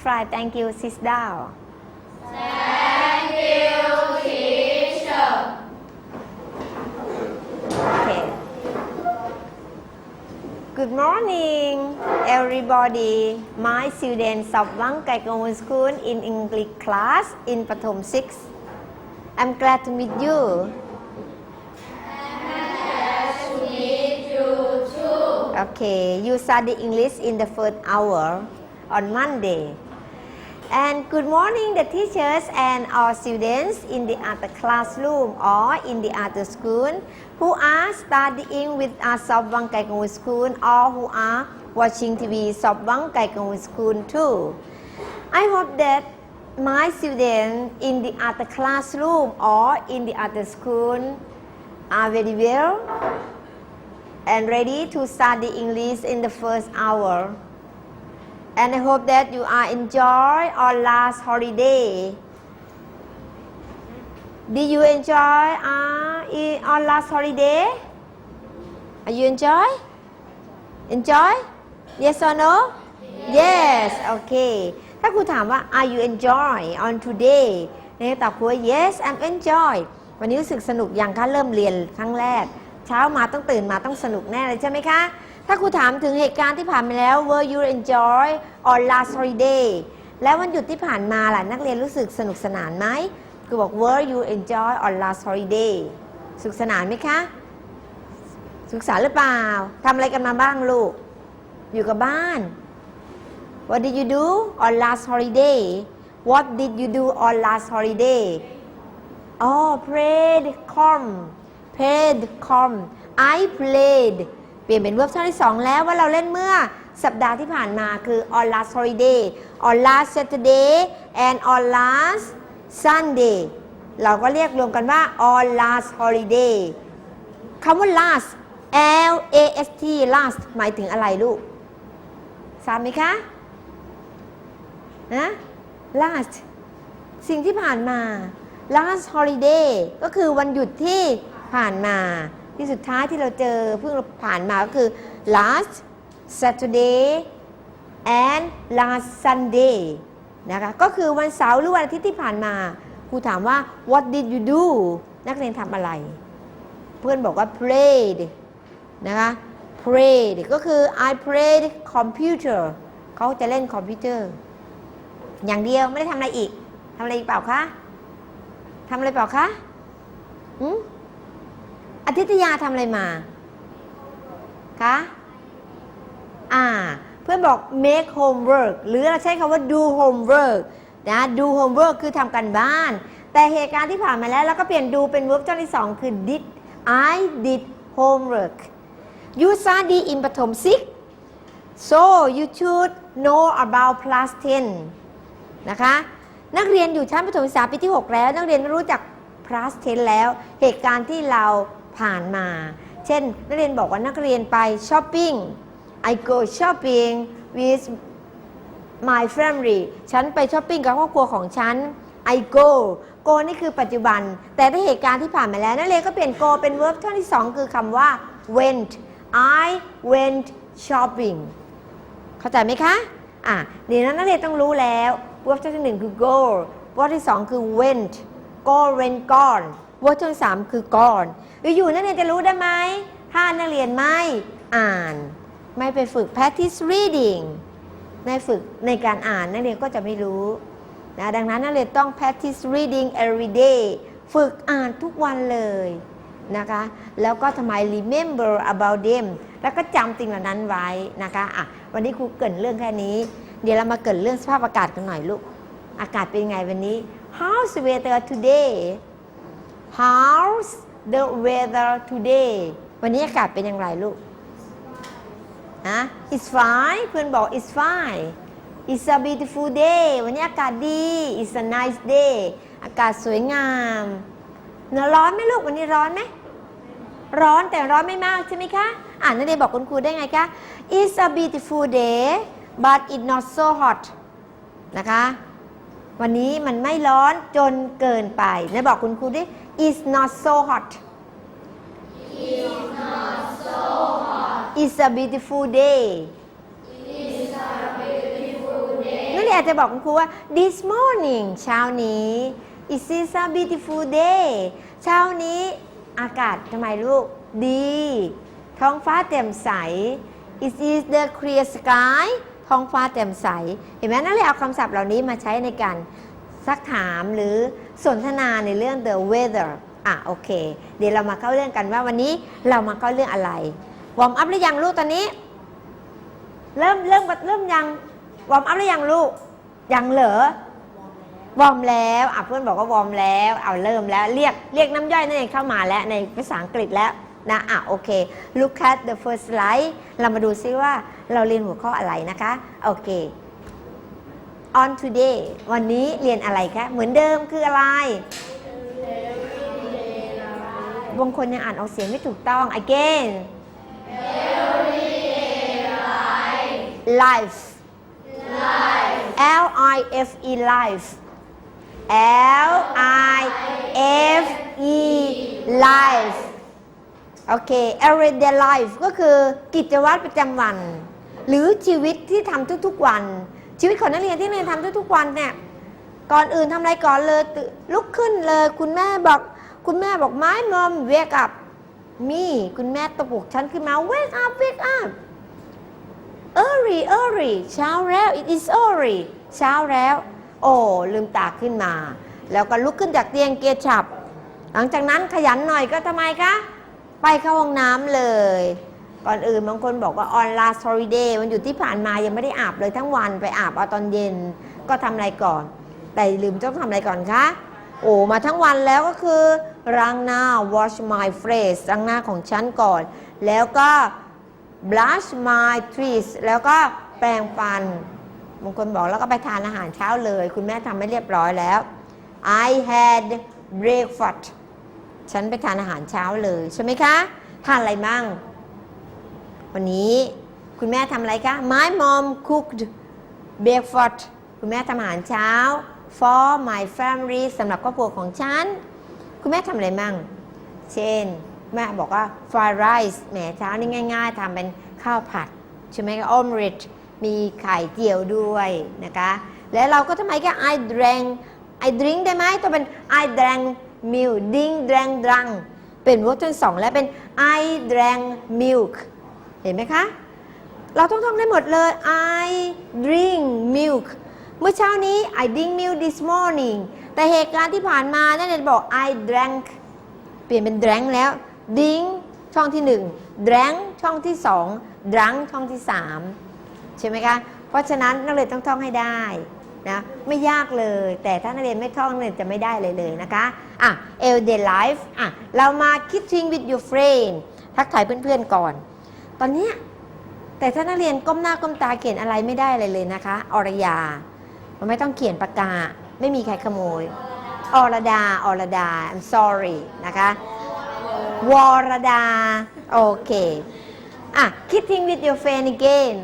fine thank you sit down Thank you, teacher. okay. Good morning everybody. My students of Wang Kai Kong School in English class in Pathom 6 I'm glad to meet you. Okay, you study English in the first hour on Monday. And good morning, the teachers and our students in the other classroom or in the other school who are studying with us of Wang Kai Kong School or who are watching TV of Wang Kai Kong School too. I hope that my students in the other classroom or in the other school are very well and ready to study English in the first hour. And I hope that you are enjoy our last holiday. Did you enjoy uh, i- our last holiday? Are you enjoy? Enjoy? Yes or no? Yes. Okay. ถ้าครูถามว่า Are you enjoy on today นี่ตอบครูว่า Yes I'm enjoy วันนี้รู้สึกสนุกอย่างคะเริ่มเรียนครั้งแรก เช้ามาต้องตื่นมาต้องสนุกแน่เลยใช่ไหมคะ ถ้าครูถามถึงเหตุการณ์ที่ผ่านไปแล้ว Were you enjoy on last holiday แล้ววันหยุดที่ผ่านมาล่ะนักเรียนรู้สึกสนุกสนานไหมครูบอก Were you enjoy on last holiday สนุกสนานไหมคะสนุกสนานหรือเปล่าทำอะไรกันมาบ้างลูก อยู่กับบ้าน What did you do on last holiday? What did you do on last holiday? Oh, played com. Played com. I played. เปลี่ยนเป็นเวิร์บช่องที่ 2 แล้วว่าเราเล่นเมื่อสัปดาห์ที่ผ่านมาคือ on last holiday on last Saturday and on last Sunday เราก็เรียกรวมกันว่า on last holiday คำว่า last L A S T last หมายถึงอะไรลูกทราบไหมคะนะ last สิ่งที่ผ่านมา last holiday ก็คือวันหยุดที่ผ่านมา ที่สุดท้ายที่เราเจอเพิ่งผ่านมาก็คือ last Saturday and last Sunday นะคะก็คือวันเสาร์หรือวันอาทิตย์ที่ผ่านมาครูถามว่า what did you do นักเรียนทำอะไร เพื่อนบอกว่า played นะคะ played ก็คือ I played computer เขาจะเล่นคอมพิวเตอร์ อย่างเดียวไม่ได้ทำอะไรอีกทำอะไรอีกเปล่าคะทำอะไรเปล่าคะอืม อาทิตยาทำอะไรมาคะอ่า เพื่อนบอก make homework หรือเราใช้คำว่า do homework นะ do homework คือทำกันบ้าน แต่เหตุการณ์ที่ผ่านมาแล้วเราก็เปลี่ยน do เป็น verb ช่อที่สองคือ did I did homework you study in ปฐม six so you should know about plus 10นะคะ นักเรียนอยู่ชั้นประถมศึกษาปีที่ 6 แล้ว นักเรียนรู้จัก plus tense แล้ว เหตุการณ์ที่เรา ผ่านมา เช่น นักเรียนบอกว่านักเรียนไปช้อปปิ้ง I go shopping with my family ฉันไปช้อปปิ้งกับครอบครัวของฉัน I go go นี่คือปัจจุบัน แต่ถ้าเหตุการณ์ที่ผ่านมาแล้ว นักเรียนก็เปลี่ยน go เป็น verb ช่องที่ 2 คือคำว่า went I went shopping เข้าใจไหมคะ อะเดี๋ยวนั้นนักเรียนต้องรู้แล้ว verb ช่องที่หนึ่งคือ go verb ที่สองคือ went go went gone verb ช่องที่สามคือ gone อยู่ๆนักเรียนจะรู้ได้ไหมถ้านักเรียนไม่อ่าน ไม่ไปฝึก practice reading ในฝึกในการอ่านนักเรียนก็จะไม่รู้นะดังนั้นนักเรียนต้อง practice reading every day ฝึกอ่านทุกวันเลยนะคะแล้วก็ทำไม remember about them แล้วก็จำสิ่งเหล่านั้นไว้นะคะอะวันนี้ครูเกินเรื่องแค่นี้ เดี๋ยวเรามาเกินเรื่องสภาพอากาศกันหน่อยลูก อากาศเป็นยังไงวันนี้ How's the weather today How's the weather today วันนี้อากาศเป็นอย่างไรลูกนะ it's fine เพื่อนบอก it's fine it's a beautiful day วันนี้อากาศดี it's a nice day อากาศสวยงามเนะร้อนไหมลูกวันนี้ร้อนไหมร้อนแต่ร้อนไม่มากใช่ไหมคะอ่านนักเรียนบอกคุณครูได้ไงคะ it's a beautiful day but it's not so hot นะคะ วันนี้มันไม่ร้อนจนเกินไปนะบอกคุณครูดิ it's not so hot It's a beautiful day นักเรียนรียนอาจจะบอกคุณครูว่า this morning เช้านี้ it is a beautiful day เช้านี้อากาศทำไมลูกดี ท้องฟ้าแจ่มใส it is the clear sky ท้องฟ้าแจ่มใส เห็นไหมนักเรียนเอาคำศัพท์เหล่านี้มาใช้ในการซักถามหรือ สนทนาในเรื่อง the weather อะโอเค เดี๋ยวเรามาเข้าเรื่องกันว่าวันนี้เรามาเข้าเรื่องอะไร วอร์มอัพหรือยังลูกตอนนี้ เริ่มเริ่มเริ่มยัง วอร์มอัพหรือยังลูก ยังเหรอ วอร์มแล้วอะเพื่อนบอกว่าวอร์มแล้ว เอาเริ่มแล้วเรียกเรียกน้ำย่อยนั่นเองเข้ามาแล้วในภาษาอังกฤษแล้วนะอะโอเค look at the first slide เรามาดูซิว่าเราเรียนหัวข้ออะไรนะคะ โอเค on today วันนี้เรียนอะไรคะ เหมือนเดิมคืออะไร บางคนยังอ่านออกเสียงไม่ถูกต้อง again life L I F E life L I F E life โอเค everyday life ก็คือกิจวัตรประจำวัน หรือชีวิตที่ทำทุกๆวัน ชีวิตของนักเรียนที่เรียนทำทุกๆวันเนี่ยก่อนอื่นทำอะไรก่อนเลยลุกขึ้นเลย คุณแม่บอกคุณแม่บอกไม้มอม wake up มีคุณแม่ตะปุกฉันขึ้นมา wake up wake up early early เช้าแล้ว it is early เช้าแล้ว โอ้ลืมตาขึ้นมา แล้วก็ลุกขึ้นจากเตียงเกียร์ฉับ หลังจากนั้นขยันหน่อยก็ทำไมคะ ไปเข้าห้องน้ำเลย ก่อนอื่นบางคนบอกว่า on last holiday วันหยุดที่ผ่านมายังไม่ได้อาบเลยทั้งวันไปอาบเอาตอนเย็นก็ทำอะไรก่อน แต่ลืมต้องทำอะไรก่อนคะ โอ้มาทั้งวันแล้วก็คือล้างหน้า wash my face ล้างหน้าของฉันก่อน แล้วก็ brush my teeth แล้วก็แปรงฟันบางคนบอกแล้วก็ไปทานอาหารเช้าเลย คุณแม่ทำไม่เรียบร้อยแล้ว I had breakfast ฉันไปทานอาหารเช้าเลยใช่ไหมคะ ทานอะไรมั่ง วันนี้คุณแม่ทำอะไรคะ My mom cooked breakfast คุณแม่ทำอาหารเช้า for my family สำหรับครอบครัวของฉัน คุณแม่ทำอะไรมั่ง เช่น แม่บอกว่า fried rice แหมเช้านี่ง่าย ๆทำเป็นข้าวผัด ใช่ไหมคะ omelette มีไข่เจียวด้วยนะคะ แล้วเราก็ทำไมก็ I drank I drink ได้ไหมต้องเป็น I drank milk drink drank drunk เป็น verb ทั้งสองและเป็น I drank milk เห็นไหมคะ เราต้องท่องได้หมดเลย I drink milk เมื่อเช้านี้ I drink milk this morning แต่เหตุการณ์ที่ผ่านมานั่นเองบอก I drank เปลี่ยนเป็น drank แล้ว drink ช่องที่ 1 drank ช่องที่ 2 drunk ช่องที่ 3 ใช่ไหมคะ เพราะฉะนั้นนักเรียนต้องท่องให้ได้นะไม่ยากเลย แต่ถ้านักเรียนไม่ท่องนักเรียนจะไม่ได้เลยเลยนะคะอะ everyday life อะเรามา kidding with your friend ทักทายเพื่อนๆก่อน ตอนนี้แต่ถ้านักเรียนก้มหน้าก้มตาเขียนอะไรไม่ได้เลยเลยนะคะ อรยา มันไม่ต้องเขียนปากกา ไม่มีใครขโมย อรดา อรดา I'm sorry นะคะ วรดา โอเค อะ kidding with your friend again